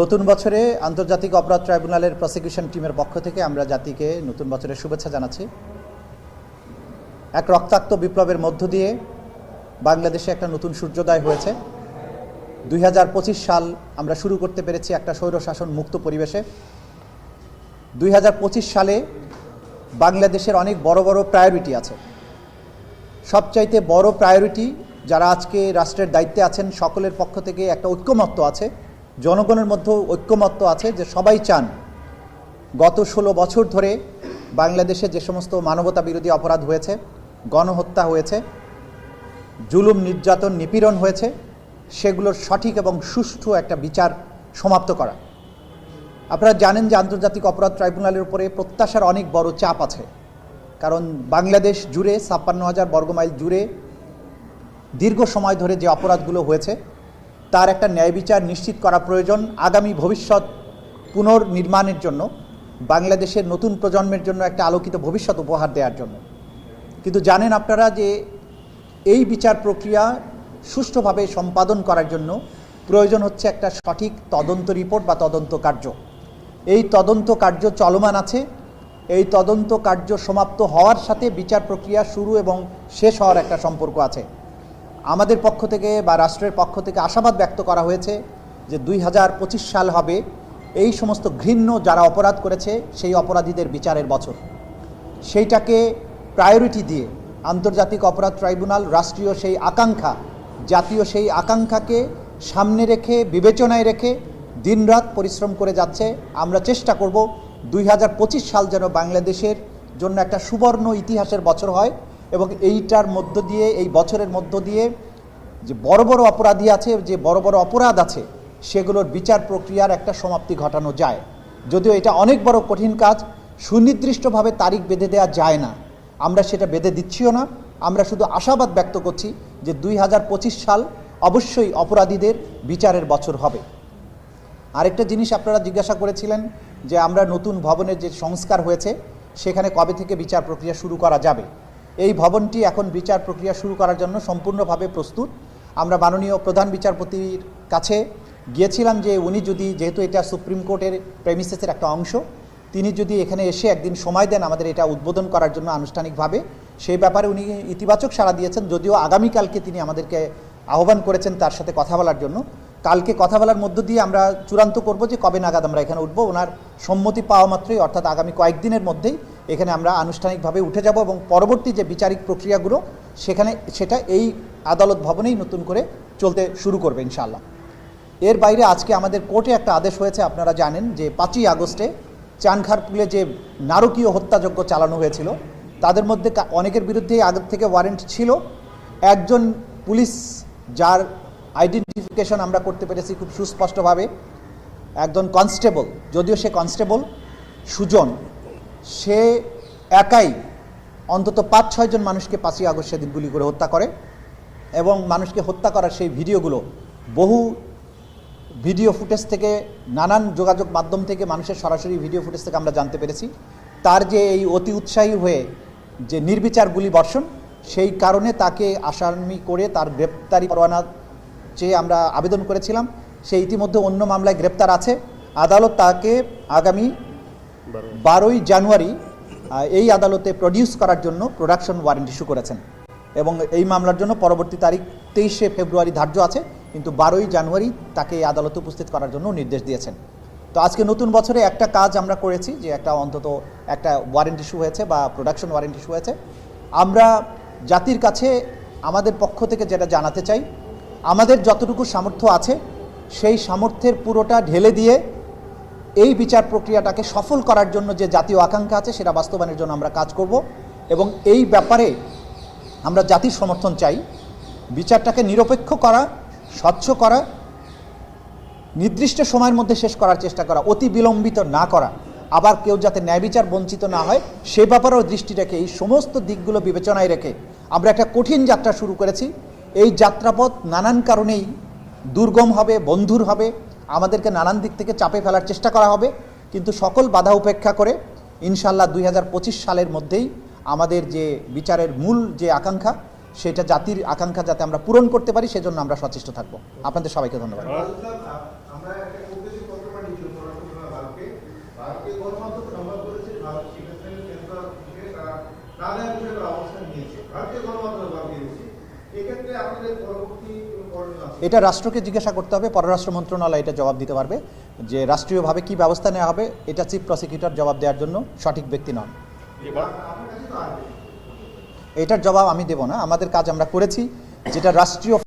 নতুন বছরে আন্তর্জাতিক অপরাধ ট্রাইব্যুনালের প্রসিকিউশন টিমের পক্ষ থেকে আমরা জাতিকে নতুন বছরের শুভেচ্ছা জানাচ্ছি। এক রক্তাক্ত বিপ্লবের মধ্য দিয়ে বাংলাদেশে একটা নতুন সূর্যোদয় হয়েছে। দুই হাজার পঁচিশ সাল আমরা শুরু করতে পেরেছি একটা স্বৈরশাসন মুক্ত পরিবেশে। দুই হাজার পঁচিশ সালে বাংলাদেশের অনেক বড় বড় প্রায়োরিটি আছে। সবচাইতে বড় প্রায়োরিটি যারা আজকে রাষ্ট্রের দায়িত্বে আছেন সকলের পক্ষ থেকে একটা ঐক্যমত্য আছে। জনগণের মধ্যেও ঐক্যমত্য আছে যে সবাই চান, গত ষোলো বছর ধরে বাংলাদেশে যে সমস্ত মানবতা বিরোধী অপরাধ হয়েছে, গণহত্যা হয়েছে, জুলুম, নির্যাতন, নিপীড়ন হয়েছে, সেগুলোর সঠিক এবং সুষ্ঠু একটা বিচার সমাপ্ত করা। আপনারা জানেন যে আন্তর্জাতিক অপরাধ ট্রাইব্যুনালের উপরে প্রত্যাশার অনেক বড় চাপ আছে। কারণ বাংলাদেশ জুড়ে ছাপ্পান্ন হাজার বর্গমাইল জুড়ে দীর্ঘ সময় ধরে যে অপরাধগুলো হয়েছে তার একটা ন্যায় বিচার নিশ্চিত করা প্রয়োজন আগামী ভবিষ্যৎ পুনর্নির্মাণের জন্য, বাংলাদেশের নতুন প্রজন্মের জন্য একটা আলোকিত ভবিষ্যৎ উপহার দেওয়ার জন্য। কিন্তু জানেন আপনারা যে এই বিচার প্রক্রিয়া সুষ্ঠুভাবে সম্পাদন করার জন্য প্রয়োজন হচ্ছে একটা সঠিক তদন্ত রিপোর্ট বা তদন্ত কার্য। এই তদন্ত কার্য চলমান আছে। এই তদন্ত কার্য সমাপ্ত হওয়ার সাথে বিচার প্রক্রিয়া শুরু এবং শেষ হওয়ার একটা সম্পর্ক আছে। আমাদের পক্ষ থেকে বা রাষ্ট্রের পক্ষ থেকে আশাবাদ ব্যক্ত করা হয়েছে যে দুই হাজার পঁচিশ সাল হবে এই সমস্ত ঘৃণ্য যারা অপরাধ করেছে সেই অপরাধীদের বিচারের বছর। সেইটাকে প্রায়োরিটি দিয়ে আন্তর্জাতিক অপরাধ ট্রাইব্যুনাল রাষ্ট্রীয় সেই আকাঙ্ক্ষা, জাতীয় সেই আকাঙ্ক্ষাকে সামনে রেখে, বিবেচনায় রেখে দিনরাত পরিশ্রম করে যাচ্ছে। আমরা চেষ্টা করব দুই হাজার পঁচিশ সাল যেন বাংলাদেশের জন্য একটা সুবর্ণ ইতিহাসের বছর হয়। এবং এইটার মধ্য দিয়ে, এই বছরের মধ্য দিয়ে যে বড় বড় অপরাধী আছে, যে বড় বড় অপরাধ আছে, সেগুলোর বিচার প্রক্রিয়ার একটা সমাপ্তি ঘটানো যায়। যদিও এটা অনেক বড় কঠিন কাজ, সুনির্দিষ্টভাবে তারিখ বেঁধে দেওয়া যায় না। আমরা সেটা বেঁধে দিচ্ছিও না। আমরা শুধু আশাবাদ ব্যক্ত করছি যে দুই হাজার পঁচিশ সাল অবশ্যই অপরাধীদের বিচারের বছর হবে। আরেকটা জিনিস আপনারা জিজ্ঞাসা করেছিলেন যে আমরা নতুন ভবনের যে সংস্কার হয়েছে, সেখানে কবে থেকে বিচার প্রক্রিয়া শুরু করা যাবে? এই ভবনটি এখন বিচার প্রক্রিয়া শুরু করার জন্য সম্পূর্ণভাবে প্রস্তুত। আমরা মাননীয় প্রধান বিচারপতির কাছে গিয়েছিলাম যে উনি যদি, যেহেতু এটা সুপ্রিম কোর্টের প্রেমিসেসের একটা অংশ, তিনি যদি এখানে এসে একদিন সময় দেন আমাদের এটা উদ্বোধন করার জন্য আনুষ্ঠানিকভাবে, সেই ব্যাপারে উনি ইতিবাচক সাড়া দিয়েছেন, যদিও আগামীকালকে তিনি আমাদেরকে আহ্বান করেছেন তার সাথে কথা বলার জন্য। কালকে কথা বলার মধ্য দিয়ে আমরা চূড়ান্ত করব যে কবে নাগাদ আমরা এখানে উঠবো। ওনার সম্মতি পাওয়া মাত্রই, অর্থাৎ আগামী কয়েকদিনের মধ্যেই এখানে আমরা আনুষ্ঠানিকভাবে উঠে যাব এবং পরবর্তী যে বিচারিক প্রক্রিয়াগুলো, সেখানে সেটা এই আদালত ভবনেই নতুন করে চলতে শুরু করবে ইনশাআল্লাহ। এর বাইরে আজকে আমাদের কোর্টে একটা আদেশ হয়েছে, আপনারা জানেন যে পাঁচই আগস্টে চানখারপুলে যে নারকীয় হত্যাযজ্ঞ চালানো হয়েছিল, তাদের মধ্যে অনেকের বিরুদ্ধেই আগের থেকে ওয়ারেন্ট ছিল। একজন পুলিশ যার আইডেন্টিফিকেশন আমরা করতে পেরেছি খুব সুস্পষ্টভাবে। একজন কনস্টেবল যদিও সে কনস্টেবল সুজন। সে একাই অন্তত পাঁচ ছয়জন মানুষকে পাঁচই আগস্ট সেদিন গুলি করে হত্যা করে এবং মানুষকে হত্যা করার সেই ভিডিওগুলো বহু ভিডিও ফুটেজ থেকে, নানান যোগাযোগ মাধ্যম থেকে, মানুষের সরাসরি ভিডিও ফুটেজ থেকে আমরা জানতে পেরেছি। তার যে এই অতি উৎসাহী হয়ে যে নির্বিচার গুলি বর্ষণ, সেই কারণে তাকে আসামি করে তার গ্রেপ্তারি পরোয়ানা চেয়ে আমরা আবেদন করেছিলাম। সে ইতিমধ্যে অন্য মামলায় গ্রেপ্তার আছে। আদালত তাকে আগামী বারোই জানুয়ারি এই আদালতে প্রডিউস করার জন্য প্রোডাকশন ওয়ারেন্ট ইস্যু করেছেন। এবং এই মামলার জন্য পরবর্তী তারিখ তেইশে ফেব্রুয়ারি ধার্য আছে, কিন্তু বারোই জানুয়ারি তাকে এই আদালতে উপস্থিত করার জন্য নির্দেশ দিয়েছেন। তো আজকে নতুন বছরে একটা কাজ আমরা করেছি যে একটা অন্তত একটা ওয়ারেন্ট ইস্যু হয়েছে বা প্রোডাকশন ওয়ারেন্ট ইস্যু হয়েছে। আমরা জাতির কাছে, আমাদের পক্ষ থেকে যেটা জানাতে চাই, আমাদের যতটুকু সামর্থ্য আছে, সেই সামর্থ্যের পুরোটা ঢেলে দিয়ে এই বিচার প্রক্রিয়াটাকে সফল করার জন্য যে জাতীয় আকাঙ্ক্ষা আছে সেটা বাস্তবায়নের জন্য আমরা কাজ করব এবং এই ব্যাপারে আমরা জাতির সমর্থন চাই। বিচারটাকে নিরপেক্ষ করা, স্বচ্ছ করা, নির্দিষ্ট সময়ের মধ্যে শেষ করার চেষ্টা করা, অতি বিলম্বিত না করা। আবার কেউ যাতে ন্যায় বিচার বঞ্চিত না হয়, সে ব্যাপারেও দৃষ্টি রেখে, এই সমস্ত দিকগুলো বিবেচনায় রেখে আমরা একটা কঠিন যাত্রা শুরু করেছি। এই যাত্রাপথ নানান কারণেই দুর্গম হবে, বন্ধুর হবে আমাদেরকে নানান দিক থেকে চাপে ফেলার চেষ্টা করা হবে। কিন্তু সকল বাধা উপেক্ষা করে ইনশাল্লাহ দুই হাজার পঁচিশ সালের মধ্যেই আমাদের যে বিচারের মূল যে আকাঙ্ক্ষা, সেটা জাতির আকাঙ্ক্ষা যাতে আমরা পূরণ করতে পারি, সেজন্য আমরা সচেষ্ট থাকব। আপনাদের সবাইকে ধন্যবাদ। ভারতীয় গণমাধ্যম এটা রাষ্ট্রকে জিজ্ঞাসা করতে হবে পররাষ্ট্র মন্ত্রণালয় এটা জবাব দিতে পারবে যে রাষ্ট্রীয়ভাবে কি ব্যবস্থা নেওয়া হবে এটা চিফ প্রসিকিউটর জবাব দেওয়ার জন্য সঠিক ব্যক্তি নন। এটার জবাব আমি দেব না আমাদের কাজ আমরা করেছি যেটা রাষ্ট্রীয়